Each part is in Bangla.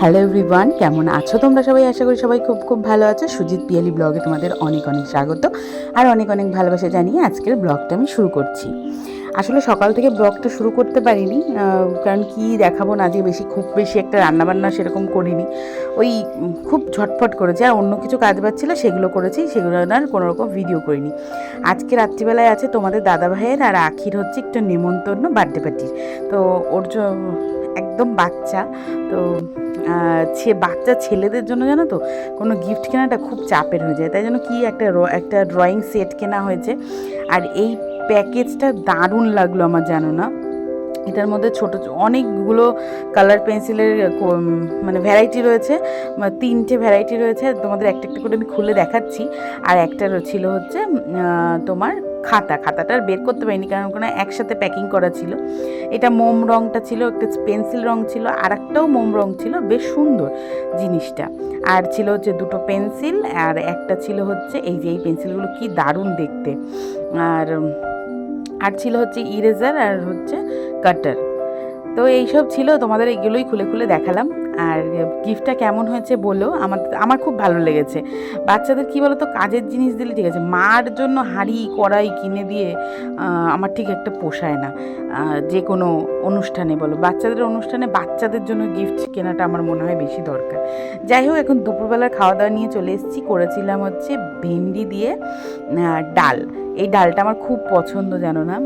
হ্যালো এভরিওয়ান কেমন আছো তোমরা সবাই? আশা করি সবাই খুব খুব ভালো আছো। সুজিত পিয়ালি ব্লগে তোমাদের অনেক অনেক স্বাগত আর অনেক অনেক ভালোবাসা জানিয়ে আজকের ব্লগটা আমি শুরু করছি। আসলে সকাল থেকে ব্লগটা শুরু করতে পারিনি কারণ কি দেখাবো না যে বেশি খুব বেশি একটা রান্নাবান্না সেরকম করিনি। ওই খুব ঝটফট করেছি আর অন্য কিছু কাজ বাচ্ছিল সেগুলো করেছি, সেগুলো আর কোনোরকম ভিডিও করিনি। আজকে রাত্রিবেলায় আছে তোমাদের দাদা ভাইয়ের আর আখির হচ্ছে একটু নেমন্তন্ন বার্থডে পার্টির তো ওর একদম বাচ্চা, তো সে বাচ্চা ছেলেদের জন্য জানো তো, কোনো গিফট কেনাটা খুব চাপের হয়ে যায়। তাই জন্য কি একটা একটা ড্রয়িং সেট কেনা হয়েছে। আর এই প্যাকেজটা দারুণ লাগল আমার, জানো না? এটার মধ্যে ছোট ছো- অনেকগুলো কালার পেন্সিলের মানে ভ্যারাইটি রয়েছে। তিনটে ভ্যারাইটি রয়েছে। তোমাদের একটা একটা করে আমি খুলে দেখাচ্ছি। আর একটা ছিল হচ্ছে তোমার খাতা খাতাটা বের করতে পারিনি কারণ ওখানে একসাথে প্যাকিং করা ছিল। এটা মোম রঙটা ছিল, একটা পেন্সিল রং ছিল আর একটাও মোম রং ছিল, বেশ সুন্দর জিনিসটা। আর ছিল হচ্ছে দুটো পেন্সিল আর একটা ছিল হচ্ছে, এই যে এই পেন্সিলগুলো কি দারুণ দেখতে। আর আর ছিল হচ্ছে ইরেজার আর হচ্ছে কাটার তো এইসব ছিল, তোমাদের এগুলোই খুলে খুলে দেখালাম। আর গিফটটা কেমন হয়েছে বলো? আমার আমার খুব ভালো লেগেছে। বাচ্চাদের কী বলো তো কাজের জিনিস দিলে ঠিক আছে, মার জন্য হাঁড়ি, কড়াই কিনে দিয়ে আমার ঠিক একটা পোষায় না। যে কোনো অনুষ্ঠানে বলো, বাচ্চাদের অনুষ্ঠানে বাচ্চাদের জন্য গিফট কেনাটা আমার মনে হয় বেশি দরকার। যাই হোক, এখন দুপুরবেলার খাওয়া দাওয়া নিয়ে চলে এসেছি। করেছিলাম হচ্ছে ভেন্ডি দিয়ে ডাল। এই ডালটা আমার খুব পছন্দ, জানো না?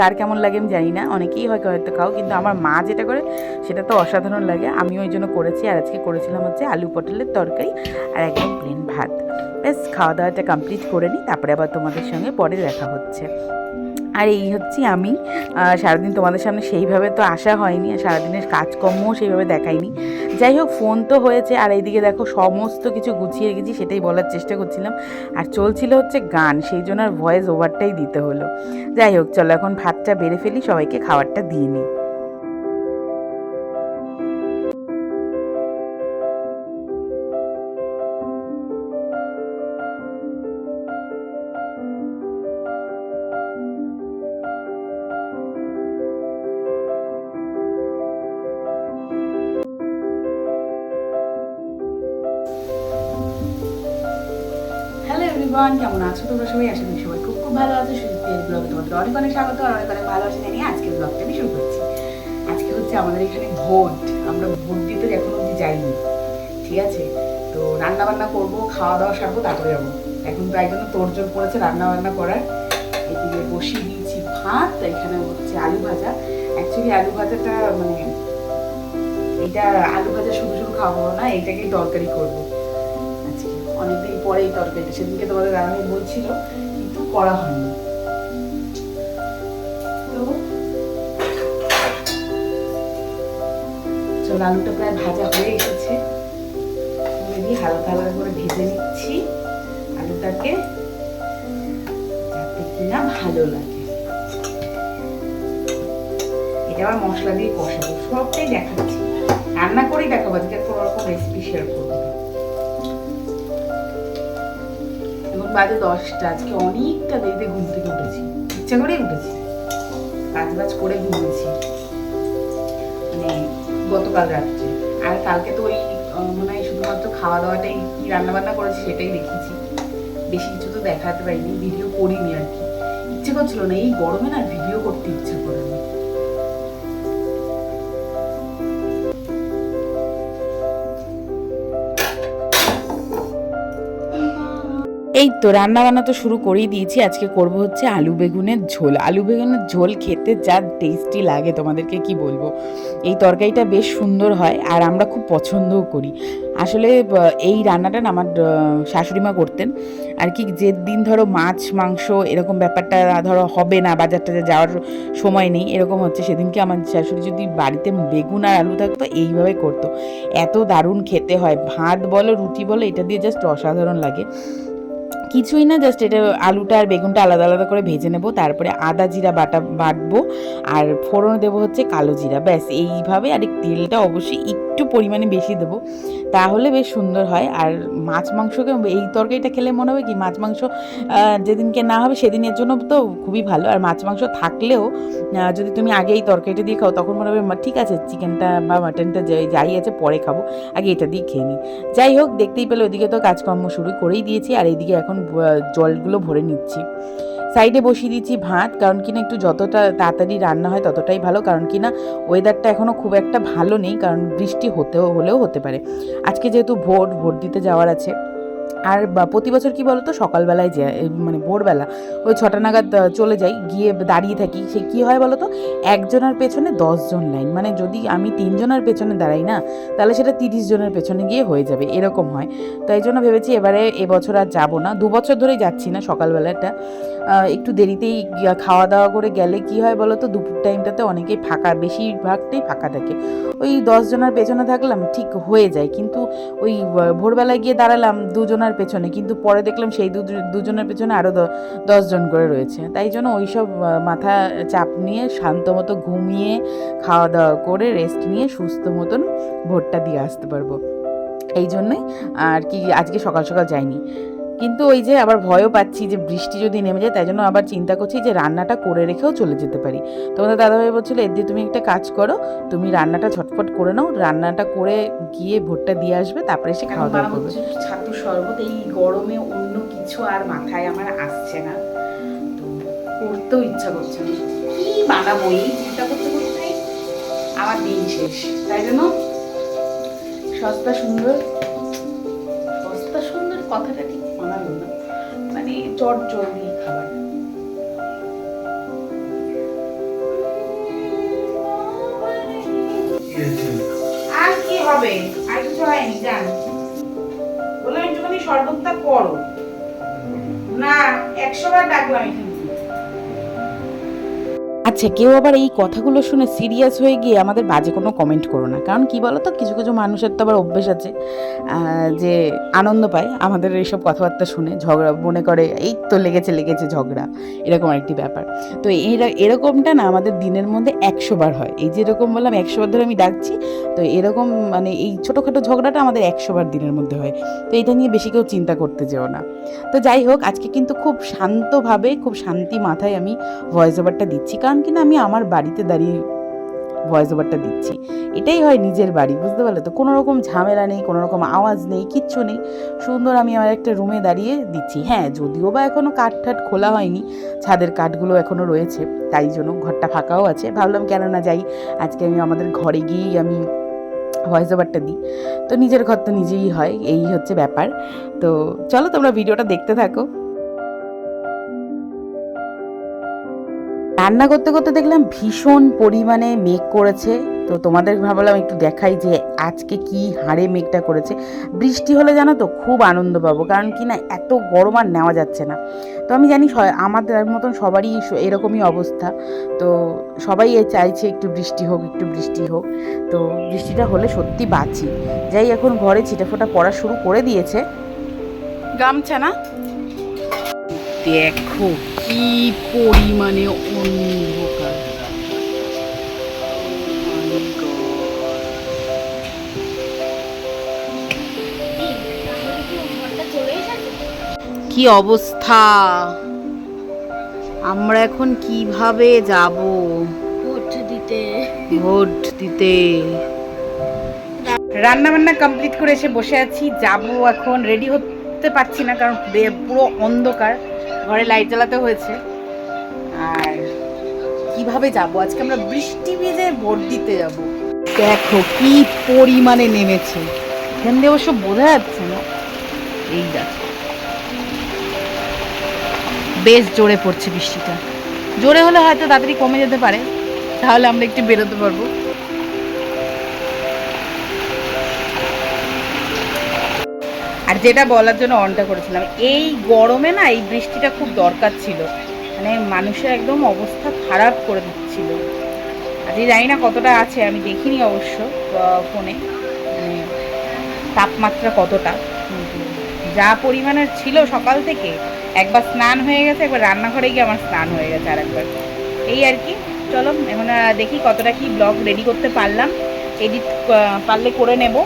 কার কেমন লাগে আমি জানি না। অনেকেই হয়তো হয়তো খাও, কিন্তু আমার মা যেটা করে, সেটা তো অসাধারণ লাগে। আমি ওই জন্য করেছি। আর আজকে করেছিলাম হচ্ছে আলু পটলের তরকারি আর একদম প্লেন ভাত। ব্যাস খাওয়া দাওয়াটা কমপ্লিট করে নিই, তারপরে আবার তোমাদের সঙ্গে পরে দেখা হচ্ছে। আর এই হচ্ছে আমি। সারাদিন তোমাদের সামনে সেইভাবে তো আসা হয়নি, আর সারাদিনের কাজকর্মও সেইভাবে দেখাইনি। যাই হোক, ফোন তো হয়েছে, আর এইদিকে দেখো সমস্ত কিছু গুছিয়ে রেখেছি, সেটাই বলার চেষ্টা করছিলাম। আর চলছিল হচ্ছে গান, সেই জন্য আর ভয়েস ওভারটাই দিতে হলো। যাই হোক, চলো এখন ভাতটা বেড়ে ফেলি, সবাইকে খাবারটা দিয়ে নিই। এভরিওয়ান কেমন আছো? তোমরা সবাই আশা করি সবাই খুব খুব ভালো আছো। সুজিত পেয়ের ব্লগে তোমাদের অনেক অনেক স্বাগত, আর অনেক অনেক ভালোবাসা জানিয়ে আজকের ব্লগটা আমি শুরু করছি। আজকে হচ্ছে আমাদের এখানে ভোট। আমরা ভোট দিতে এখনও অব্দি যাইনি। ঠিক আছে? তো রান্না বান্না করব খাওয়া দাওয়া সারবো, তারপরে যাব। এখন তাই জন্য তোড়জোড় পড়েছে রান্না বান্না করার। এদিকে বসিয়ে দিয়েছি ভাত এখানে হচ্ছে আলু ভাজা। অ্যাকচুয়ালি আলু ভাজাটা মানে এটা আলু ভাজা শুধু শুধু খাব না এটাকেই তরকারি করব। অনেকদিন পরে এই তরকারিটা, সেদিনকে তোমাদের রান্নাই বলছিল, কিন্তু করা হয়নি। চলো, আলুটা প্রায় ভাজা হয়ে তুলে দিয়ে হালকা হালকা করে ভেজে নিচ্ছি আলুটাকে, যাতে কিনা ভালো লাগে। এটা আবার মশলা দিয়ে কষাবো, সবটাই দেখাচ্ছি। রান্না করেই দেখাবো, আজকে কোনো রকম রেসিপি শেয়ার করব বাজে দশটা, আজকে অনেকটা দেরিতে ঘুম থেকে উঠেছি। ইচ্ছা করেই উঠেছি। কাজ বাজ করে ঘুমিয়েছি। মানে গতকাল রাত্রে। আর কালকে তো ওই মনে হয় শুধুমাত্র খাওয়া দাওয়াটাই কি রান্না বান্না করেছি সেটাই দেখেছি। বেশি কিছু তো দেখাতে পারিনি, ভিডিও করিনি আর কি। ইচ্ছে করছিল না, এই গরমে না ভিডিও করতে ইচ্ছে করে না। এই তো রান্না বান্না তো শুরু করেই দিয়েছি। আজকে করব হচ্ছে আলু বেগুনের ঝোল। আলু বেগুনের ঝোল খেতে যা টেস্টি লাগে তোমাদেরকে কি বলব? এই তরকারিটা বেশ সুন্দর হয় আর আমরা খুব পছন্দও করি। আসলে এই রান্নাটা আমার আহ, শাশুড়ি মা করতেন। আর কি যে দিন ধরো মাছ মাংস এরকম ব্যাপারটা ধরো হবে না বাজার টাজার যাওয়ার সময় নেই এরকম হচ্ছে। সেদিনকে আমার শাশুড়ি যদি বাড়িতে বেগুন আর আলু থাকতো এইভাবে করতো। এত দারুণ খেতে হয়। ভাত বলো রুটি বলো এটা দিয়ে জাস্ট অসাধারণ লাগে। কিছুই না জাস্ট এটা আলুটা আর বেগুনটা আলাদা আলাদা করে ভেজে নেব, তারপরে আদা জিরা বাটা বাটবো, আর ফোড়ন দেবো হচ্ছে কালো জিরা, ব্যাস, এইভাবে আর তেলটা অবশ্যই একটু পরিমাণে বেশি দেবো। তাহলে বেশ সুন্দর হয়। আর মাছ মাংসকে এই তরকারিটা খেলে মনে হবে কি, মাছ মাংস যেদিনকে না হবে সেদিনের জন্য তো খুবই ভালো। আর মাছ মাংস থাকলেও যদি তুমি আগে এই তরকারিটা দিয়ে খাও, তখন মনে হবে ঠিক আছে, চিকেনটা বা মাটনটা যাই আছে, পরে খাব। আগে এটা দিয়ে খেয়ে নিই যাই হোক, দেখতেই পেলে ওদিকে তো কাজকর্ম শুরু করেই দিয়েছি। আর এইদিকে এখন জলগুলো ভরে নিচ্ছি। সাইডে বসিয়ে দিচ্ছি ভাত, কারণ কিনা একটু যতটা তাড়াতাড়ি রান্না হয় ততটাই ভালো, কারণ কিনা ওয়েদারটা এখনও খুব একটা ভালো নেই, কারণ বৃষ্টি হতেও, হলেও হতে পারে। আজকে যেহেতু ভোট ভোট দিতে যাওয়ার আছে। আর প্রতি বছর কি বলতো? সকালবেলায় এই মানে ভোরবেলা ওই ছটা নাগাদ চলে যাই, গিয়ে দাঁড়িয়ে থাকি। সে কী হয় বলো তো একজনের পেছনে দশজন লাইন। মানে যদি আমি তিনজনের পেছনে দাঁড়াই না, তাহলে সেটা তিরিশ জনের পেছনে গিয়ে হয়ে যাবে। এরকম হয়। তাই জন্য ভেবেছি এবারে এবছর আর যাব না। দু বছর ধরেই যাচ্ছি না সকালবেলাটা। একটু দেরিতেই খাওয়া দাওয়া করে গেলে কি হয় বলো তো দুপুর টাইমটাতে অনেকেই ফাঁকা, বেশিরভাগটাই ফাঁকা থাকে। ওই দশ জনের পেছনে থাকলাম, ঠিক হয়ে যায়। কিন্তু ওই ভোরবেলায় গিয়ে দাঁড়ালাম, দুজনের পেছনে, কিন্তু পরে দেখলাম সেই দুজনের পেছনে আরও দশজন করে রয়েছে। তাই জন্য ওইসব সব মাথা চাপ নিয়ে শান্ত মতো ঘুমিয়ে খাওয়া দাওয়া করে রেস্ট নিয়ে সুস্থ মতন ভোটটা দিয়ে আসতে পারব। এই জন্যই আর কি আজকে সকাল সকাল যাইনি। কিন্তু ওই যে আবার ভয়ও পাচ্ছি যে বৃষ্টি যদি নেমে যায় তাই জন্য আবার চিন্তা করছি যে রান্নাটা করে রেখেও চলে যেতে পারি। তোমাদের দাদাভাই বলছিল এর দিয়ে তুমি একটা কাজ করো তুমি রান্নাটা ঝটফট করে নাও রান্নাটা করে গিয়ে ভোটটা দিয়ে আসবে তারপরে এসে খাওয়া দাওয়া করবে। ছাতু শরবত এই গরমে অন্য কিছু আর মাথায় আমার আসছে না। তো করতেও ইচ্ছা করছে না। কি বানাবো এই চিন্তা করতে করতে আমার দিন শেষ। তাই জন্য সস্তা সুন্দর সস্তা সুন্দর কথাটা ঠিক চট জলদি খাবার। আর কি হবে? আর কিছু হয়নি, জান। বললাম একটুখানি শরবতটা করো। না, একশো বার ডাকলাম এখানে। আচ্ছা কেউ আবার এই কথাগুলো শুনে সিরিয়াস হয়ে গিয়ে আমাদের বাজে কোনো কমেন্ট করো না। কারণ কি বলো তো কিছু কিছু মানুষের তো আবার অভ্যেস আছে যে আনন্দ পায় আমাদের এইসব কথাবার্তা শুনে, ঝগড়া মনে করে, এই তো লেগেছে লেগেছে ঝগড়া। এরকম একটি ব্যাপার। তো এরা, এরকমটা না আমাদের দিনের মধ্যে একশো বার হয়। এই যে এরকম বললাম, একশো বার ধরে আমি ডাকছি, তো এরকম মানে এই ছোটোখাটো ঝগড়াটা আমাদের একশো বার দিনের মধ্যে হয়। তো এটা নিয়ে বেশি কেউ চিন্তা করতে যেও না। তো যাই হোক, আজকে কিন্তু খুব শান্তভাবে, খুব শান্তি মাথায় আমি ভয়েস ওভারটা দিচ্ছি। কারণ কিনা আমি আমার বাড়িতে দাঁড়িয়ে ভয়েস ওভারটা দিচ্ছি। এটাই হয় নিজের বাড়ি, বুঝতে পারলে তো? কোনো রকম ঝামেলা নেই, কোনো রকম আওয়াজ নেই, কিচ্ছু নেই। সুন্দর আমি আমার একটা রুমে দাঁড়িয়ে দিচ্ছি। হ্যাঁ যদিও বা এখনও কাঠ ঠাট খোলা হয়নি, ছাদের কাঠগুলো এখনও রয়েছে, তাই জন্য ঘরটা ফাঁকাও আছে। ভাবলাম কেন না যাই, আজকে আমি আমাদের ঘরে গিয়েই আমি ভয়েস ওভারটা দিই। তো নিজের ঘর তো নিজেই হয়, এই হচ্ছে ব্যাপার। তো চলো তোমরা ভিডিওটা দেখতে থাকো। রান্না করতে করতে দেখলাম ভীষণ পরিমাণে মেঘ করেছে। তো তোমাদের ভাবলাম একটু দেখাই যে আজকে কি হাড়ে মেঘটা করেছে। বৃষ্টি হলে জানো তো খুব আনন্দ পাবো কারণ কি না এত গরম আর নেওয়া যাচ্ছে না। তো আমি জানি স- আমাদের মতন সবারই এরকমই অবস্থা। তো সবাই এ চাইছে একটু বৃষ্টি হোক একটু বৃষ্টি হোক। তো বৃষ্টিটা হলে সত্যি বাঁচি। যাই এখন ঘরে ছিটাফোটা পড়া শুরু করে দিয়েছে। গামছা না? দেখো কি পরিমাণে অন্ধকার। কি অবস্থা? আমরা এখন কীভাবে যাব? ভোট দিতে। ভোট দিতে। রান্না বান্না কমপ্লিট করে এসে বসে আছি। যাব এখন। রেডি হতে পারছি না কারণ পুরো অন্ধকার। ঘরে লাইট জ্বালাতে হয়েছে। আর কীভাবে যাব? আজকে আমরা বৃষ্টি ভিজে ভোট দিতে যাব। দেখো কি পরিমাণে নেমেছে। এখান দিয়ে অবশ্য বোঝা যাচ্ছে না। এই দেখো। বেশ জোরে পড়ছে বৃষ্টিটা। জোরে হলে হয়তো তাড়াতাড়ি কমে যেতে পারে। তাহলে আমরা একটু বেরোতে পারব। আর যেটা বলার জন্য অনটা করেছিলাম, এই গরমে না এই বৃষ্টিটা খুব দরকার ছিল। মানে মানুষের একদম অবস্থা খারাপ করে দিচ্ছিল। আজকে জানি না কতটা আছে, আমি দেখিনি অবশ্য ফোনে। মানে তাপমাত্রা কতটা। যা পরিমাণের ছিল সকাল থেকে, একবার স্নান হয়ে গেছে, একবার রান্নাঘরে গিয়ে আমার স্নান হয়ে গেছে আর একবার এই আর কি। চলো, এখন দেখি কতটা কি ব্লগ রেডি করতে পারলাম। এডিট পারলে করে নেব।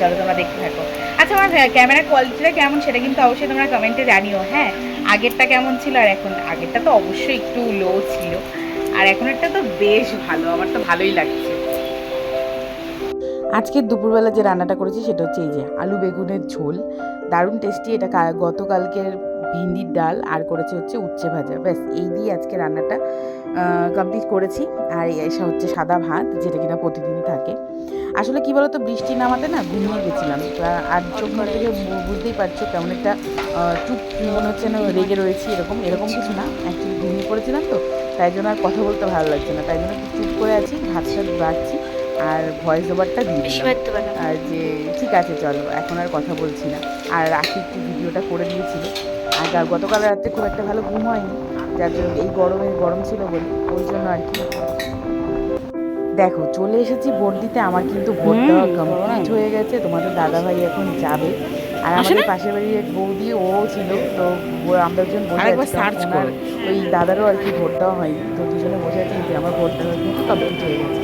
চলো তোমরা দেখতে থাকো। আচ্ছা আমার ক্যামেরা কোয়ালিটিটা কেমন সেটা কিন্তু অবশ্যই তোমরা কমেন্টে জানিও হ্যাঁ? আগেরটা কেমন ছিল আর এখন? আগেরটা তো অবশ্যই একটু লো ছিল। আর এখনেরটা তো বেশ ভালো, আমার তো ভালোই লাগছে। আজকের দুপুরবেলা যে রান্নাটা করেছি সেটা হচ্ছে এই যে আলু বেগুনের ঝোল। দারুণ টেস্টি এটা গতকালকের ভিন্ডির ডাল আর করেছে হচ্ছে উচ্ছে ভাজা। ব্যাস, এই দিয়ে আজকে রান্নাটা কমপ্লিট করেছি। আর এসা হচ্ছে সাদা ভাত যেটা কিনা প্রতিদিনই থাকে। আসলে কি বলতো বৃষ্টি নামাতে না ঘুমিয়ে গেছিলাম। আর চোখ থেকে বুঝতেই পারছ কেমন একটা চুপ মনে হচ্ছে না রেগে রয়েছি এরকম এরকম কিছু না। অ্যাকচুয়ালি ঘুমিয়ে পড়েছিলাম তো তাই জন্য আর কথা বলতে ভালো লাগছে না। তাই জন্য চুপ করে আছি ভাত সাত বাড়ছি আর ভয়েস ওভারটা দিয়ে পারে আর যে ঠিক আছে চলো এখন আর কথা বলছি না। আর রাখি একটু ভিডিওটা করে দিয়েছিল। আর গতকাল রাত্রে খুব একটা ভালো ঘুম হয়নি। যার জন্য এই গরমে গরম ছিল বলে ওই জন্য আর কি দেখো চলে এসেছি ভোট দিতে আমার কিন্তু ভোট দেওয়া। কমপ্লিট হয়ে গেছে তোমাদের দাদা ভাই এখন যাবে আর আমাদের? পাশের বাড়ির এক বৌদি ও ছিল তো ও- আমরা একজন বসে আছি। ওই দাদারও আর কি ভোট দেওয়া হয়নি তো দুজনে বসে আছি যে আমার ভোট দেওয়া কিন্তু কমপ্লিট হয়ে গেছে